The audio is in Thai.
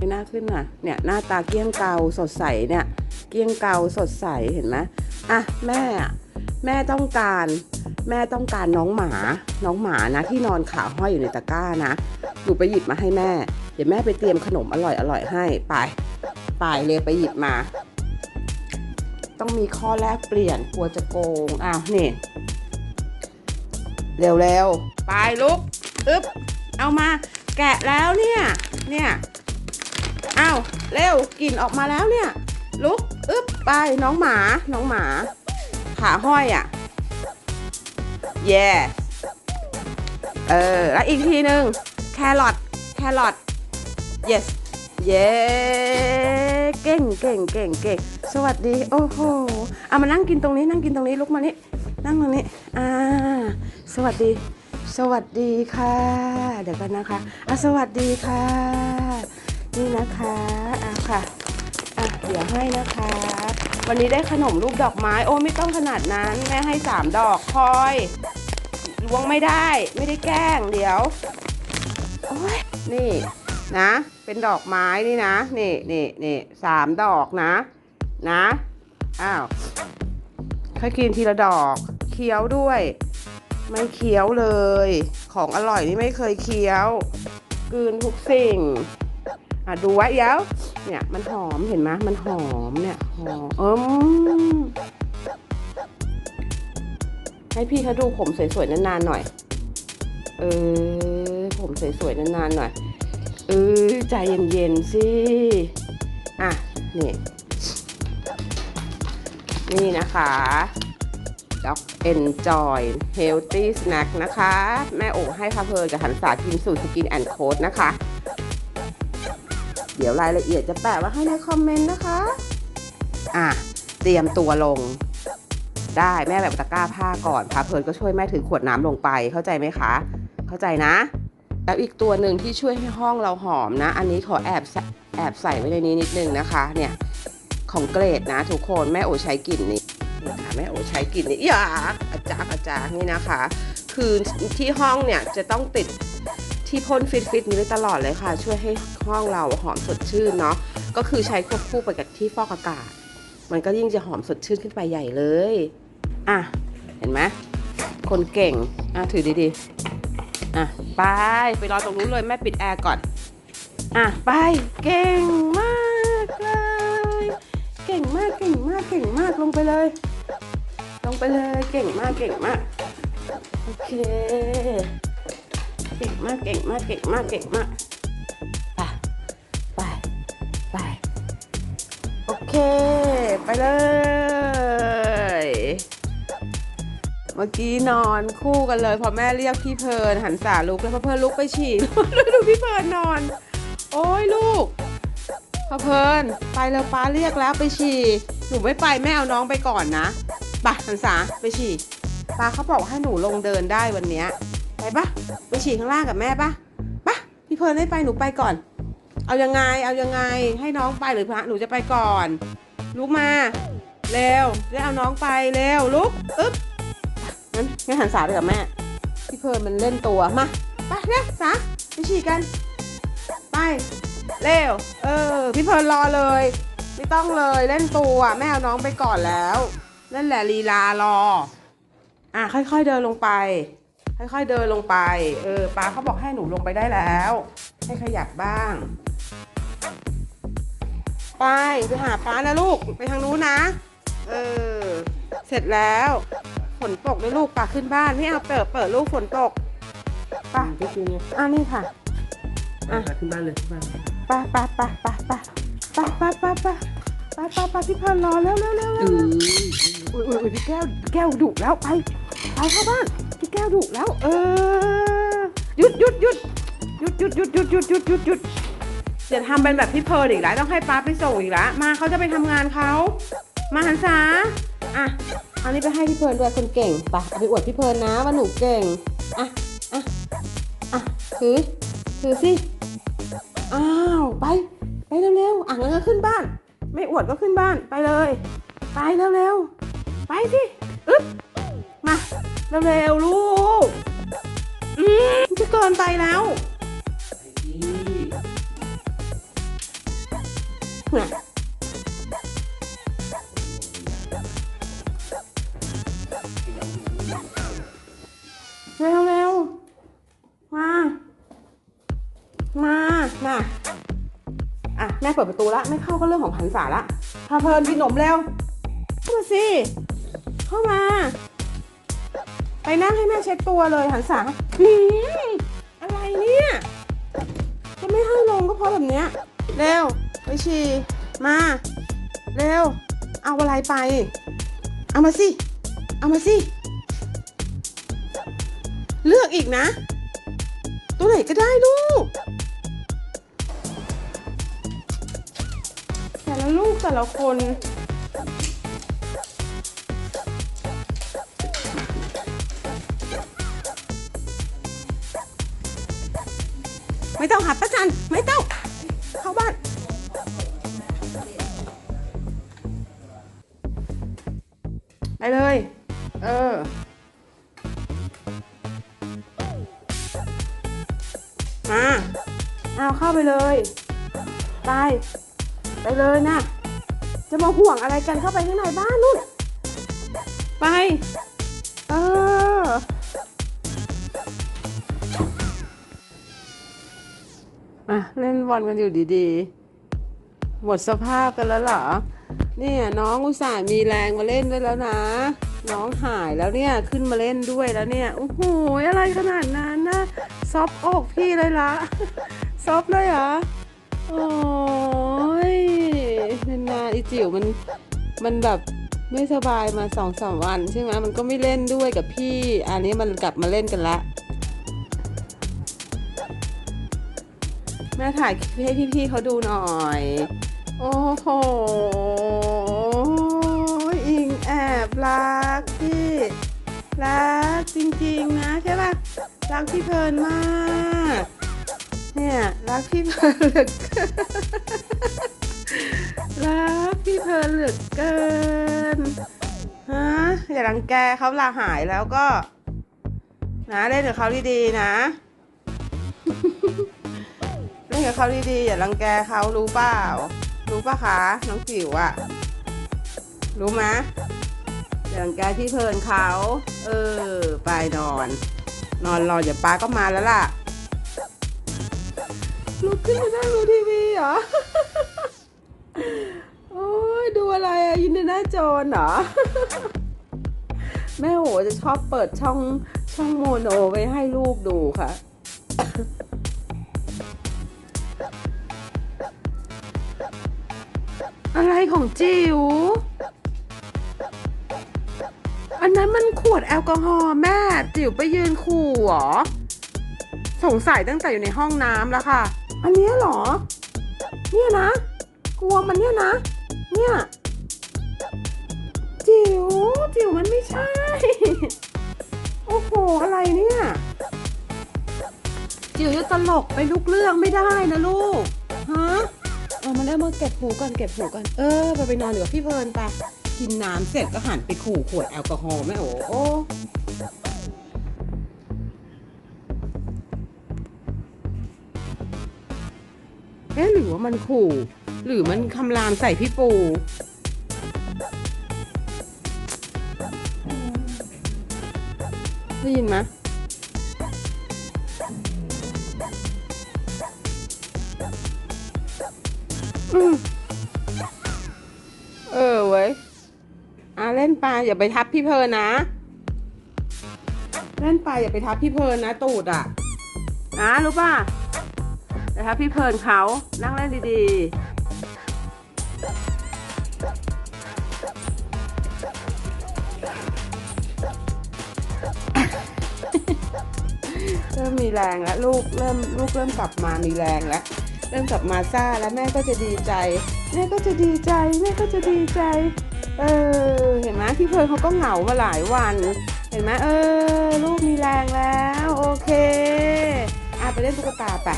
ไม่น่าขึ้นน่ะเนี่ยหน้าตาเกี้ยงเกาสดใสเนี่ยเกี้ยงเกาสดใสเห็นไหมอะแม่อะแม่ต้องการแม่ต้องการน้องหมา น้องหมานะที่นอนขาห้อยอยู่ในตะกร้านะหนูไปหยิบมาให้แม่ เดี๋ยวแม่ไปเตรียมขนมอร่อยอร่อยให้ไปไปเลยไปหยิบมา ต้องมีข้อแลกเปลี่ยนกลัวจะโกงอ้าวนี่เร็วๆไปลุกอึ๊บเอามาแกะแล้วเนี่ยเนี่ย อ้าวเร็วกลิ่นออกมาแล้วเนี่ย ลุกอึ๊บไปน้องหมาน้องหมา ขาห้อยอะเย่เออ แล้วอีกทีหนึ่งแครอทแครอท yes เย้เก่งเก่งเก่งเก่งสวัสดี โอ้โหเอามานั่งกินตรงนี้นั่งกินตรงนี้ลุกมานี่นั่งตรงนี้อ่าสวัสดี สวัสดีค่ะ เดี๋ยวกันนะคะอะสวัสดีค่ะ นี่นะคะอะค่ะอะเดี๋ยวให้นะคะ วันนี้ได้ขนมรูปดอกไม้ โอ้ไม่ต้องขนาดนั้นแม่ให้สามดอกคอยล้วงไม่ได้ ไม่ได้แกล้งเดี๋ยวยนี่นะ เป็นดอกไม้นี่นะ นี่นี่นี่สามดอกนะ นะอ้าวค่อยกินทีละดอกเคี้ยวด้วย ไม่เคี้ยวเลย ของอร่อยนี่ไม่เคยเคี้ยวกืนทุกสิ่ง อะดูไว้เดี๋ยวเนี่ยมันหอมเห็นไหมมันหอมเนี่ยหอมเอิมให้พี่เขาดูผมสวยๆนานๆหน่อย เออผมสวยๆนานๆหน่อยเออใจเย็นๆสิอะนี่นี่นะคะ Dog Enjoy Healthy Snack นะคะ แม่โอ๋ให้พาเพลินกับหันษากินสูตรสกินแอนด์โค้ดนะคะ เดี๋ยวรายละเอียดจะแปะไว้ให้ในคอมเมนต์นะคะ อะ เตรียมตัวลง ได้แม่แบบตะกร้าผ้าก่อนพาเพลินก็ช่วยแม่ถือขวดน้ำลงไปเข้าใจไหมคะ เข้าใจนะ แล้วอีกตัวหนึ่งที่ช่วยให้ห้องเราหอมนะ อันนี้ขอแอบแอบใส่ไว้ในนี้นิดนึงนะคะ เนี่ยของเกรดนะ ทุกคนแม่โอใช้กลิ่นนี้นี่ค่ะแม่โอใช้กลิ่นนี้อยากอาจารย์อาจารย์นี่นะคะ คือที่ห้องเนี่ยจะต้องติด ที่พ่นฟิตฟิตนี้ไว้ตลอดเลยค่ะ ช่วยให้ห้องเราหอมสดชื่นเนาะก็คือใช้ควบคู่ไปกับที่ฟอกอากาศ มันก็ยิ่งจะหอมสดชื่นขึ้นไปใหญ่เลย อะ เห็นไหมคนเก่ง อะ ถือดีๆ อะ ไป ไปรอตรงนู้นเลยแม่ปิดแอร์ก่อน อะ ไป เก่งมากเลย เก่งมาก เก่งมาก เก่งมาก ลงไปเลย ลงไปเลย เก่งมาก เก่งมาก โอเค เก่งมากเก่งมากเก่งมากเก่งมากไปไปไปโอเค ไปเลย เมื่อกี้นอนคู่กันเลย พอแม่เรียกพี่เพลินหันสาลุกแล้วพอเพลินลุกไปฉี่ดูพี่เพลินนอน โอ้ยลูกพอเพลินไปแล้วป้าเรียกแล้วไปฉี่หนูไม่ไปแม่เอาน้องไปก่อนนะไปหันสาไปฉี่ป้าเขาบอกให้หนูลงเดินได้วันเนี้ย ไปปะไปฉี่ข้างล่างกับแม่ปะปะพี่เพลินไม่ไปหนูไปก่อน เอายังไงเอายังไงให้น้องไปหรือพระหนูจะไปก่อน ลุกมาเร็วได้เอาน้องไปเร็วลุกอึ๊บงั้นงั้นหันสาไปกับแม่ พี่เพลิร์นมันเล่นตัวมาไปเร็วสาไปฉี่กัน ไปเร็วเออพี่เพลิร์นรอเลย ไม่ต้องเลยเล่นตัวแม่เอาน้องไปก่อนแล้วนั่นแหละลีลารออะค่อยๆเดินลงไป ค่อยๆเดินลงไป เออป้าเขาบอกให้หนูลงไปได้แล้ว ให้ขยับบ้าง ไปไปหาป้านะลูก ไปทางนู้นนะ เออ เสร็จแล้ว ฝนตกเลยลูกป่าขึ้นบ้านไม่เอาเปิดเปิดลูกฝนตกป่ะก็คือเนี่ยอะนี่ค่ะ อะไปขึ้นบ้านเลยขึ้นบ้านป่ะป่ะป่ะป่ะป่ะป่ะป่ะป่ะป่ะป่ะป่ะป่ะพี่เพลินรอแล้วแล้วแล้วเอแล้วออุ้ยอุ้ยอุ้ยพี่แก้วแก้วดุแล้วไปไปเข้าบ้านพี่ แก้วดุแล้ว เออหยุดหยุดหยุดหยุดหยุดหยุดหยุดหยุดหยุดหยุดหยุดอย่าทำเป็นแบบพี่เพลิร์นอีกแล้วต้องให้ป้าไปส่งอีกแล้วมาเขาจะไปทำงานเขามาหันษาอะอันนี้ไปให้พี่เพลิร์นด้วยคนเก่งไปเอาไปอวดพี่เพลิร์นนะว่าหนูเก่งอะอะอะถือถือสิอ้าวไปไปเร็วๆอะงั้นก็ขึ้นบ้าน ไม่อวดก็ขึ้นบ้านไปเลย ไปเร็วๆไปสิอึ๊บมา เร็วๆลูก อืมจะเกินไปแล้วน่ะเร็วเร็วมา มามาอะ แม่เปิดประตูละ ไม่เข้าก็เรื่องของหันษาละพาเพลินกินขนมเร็ว เข้ามาสิ เข้ามา ไปนั่งให้แม่เช็ดตัวเลยหันษาหืมอะไรเนี่ย จะไม่ให้ลงก็เพราะแบบเนี้ย เร็วไปฉี่มา เร็ว เอาอะไรไป เอามาสิ เอามาสิ เลือกอีกนะ ตัวไหนก็ได้ลูก แต่ละลูกแต่ละคน ไม่ต้องหัดประจันไม่ต้อง เข้าบ้านไปเลย เออ มาเอาเข้าไปเลย ไป ไปเลยนะ จะมาห่วงอะไรกันเข้าไปข้างในบ้านนู่น ไป เออ อะเล่นบอลกันอยู่ดีๆ หมดสภาพกันแล้วเหรอ เนี่ยน้องอุตส่าห์มีแรงมาเล่นด้วยแล้วนะ น้องหายแล้วเนี่ยขึ้นมาเล่นด้วยแล้วเนี่ย โอ้โหอะไรขนาดนั้นนะซอบอกพี่เลยละซอบเลยเหรอ โอ้ยนานๆอีจิ๋วมันมันแบบไม่สบายมาสองสามวันใช่ไหมมันก็ไม่เล่นด้วยกับพี่ อันนี้มันกลับมาเล่นกันละ แม่ถ่ายคลิปให้พี่ๆเขาดูหน่อย โอ้โห อิงแอบรักพี่รักจริงๆนะใช่ป่ะ รักพี่เพลินมาก เนี่ยรักพี่เพลินเหลือเกินรักพี่เพลินเหลือเกินฮะอย่ารังแกเขาลาหายแล้วก็ นะเล่นกับเขาดีๆนะ นกับเขาดีๆอย่ารังแกเขารู้เปล่า รู้ปะคะน้องจิ๋วอะรู้ไหมอย่ารังแกพี่เพลินเขาเออไปนอน นอนรอเดี๋ยวป้าก็มาแล้วล่ะลุกขึ้นมานั่งดูทีวีเหรอโอ้ยดูอะไรอะยินดีหน้าจรเหรอแม่โหจะชอบเปิดช่องช่องโมโนไว้ให้ลูกดูค่ะ อะไรของจิ๋ว อันนั้นมันขวดแอลกอฮอล์แม่ จิ๋วไปยืนขู่เหรอ สงสัยตั้งแต่อยู่ในห้องน้ำแล้วค่ะ อันนี้หรอ เนี่ยนะ กลัวมันเนี่ยนะ เนี่ย จิ๋ว จิ๋วมันไม่ใช่ โอ้โห อะไรเนี่ย จิ๋วจะตลกไปลุกเรื่องไม่ได้นะลูก ฮะ เอามาแล้วมาเก็บหูก่อนเก็บหูก่อน เออไปไปนอนอยู่กับพี่เพลินไปกินน้ำเสร็จก็หันไปขู่ขวดแอลกอฮอล์แม่โอ้โอ้เอ๊ะหรือว่ามันขู่ หรือมันคำรามใส่พี่ปูได้ยินไหม เออเว้ยอะเล่นไปอย่าไปทับพี่เพลินนะ เล่นไปอย่าไปทับพี่เพลินนะตูดอะ นะรู้ป่ะอย่าทับพี่เพลินเขานั่งเล่นดีๆ เริ่มมีแรงแล้วลูกเริ่มลูกเริ่มกลับมามีแรงแล้ว เริ่มกับมาซ่าแล้วแม่ก็จะดีใจ แม่ก็จะดีใจ แม่ก็จะดีใจ เออเห็นไหมพี่เพลินเขาก็เหงามาหลายวัน เห็นไหมเออ ลูกมีแรงแล้ว โอเคอะไปเล่นตุ๊กตาไป